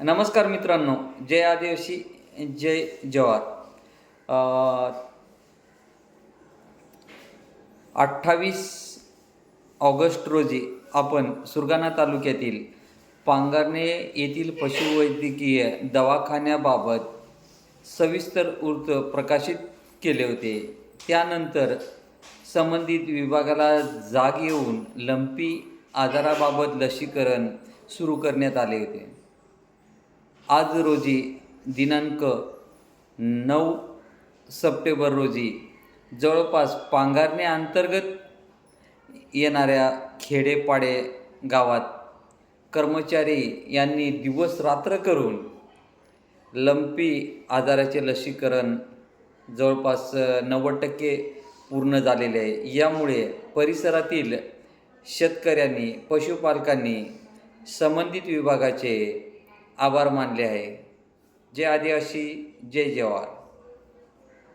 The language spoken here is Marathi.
नमस्कार मित्रांनो जय आदिवासी जय जवार अठ्ठावीस ऑगस्ट रोजी आपण सुरगाणा तालुक्यातील पांगारणे येथील पशुवैद्यकीय दवाखान्याबाबत सविस्तर वृत्त प्रकाशित केले होते. त्यानंतर संबंधित विभागाला जाग येऊन लंपी आजाराबाबत लसीकरण सुरू करण्यात आले होते. आज रोजी दिनांक नऊ सप्टेंबर रोजी जवळपास पांघारणे अंतर्गत येणाऱ्या खेडेपाडे गावात कर्मचारी यांनी दिवस रात्र करून लंपी आजाराचे लसीकरण जवळपास नव्वद टक्के पूर्ण झालेले आहे. यामुळे परिसरातील शेतकऱ्यांनी पशुपालकांनी संबंधित विभागाचे आभार मानले आहे. जय आदिवासी जय जवार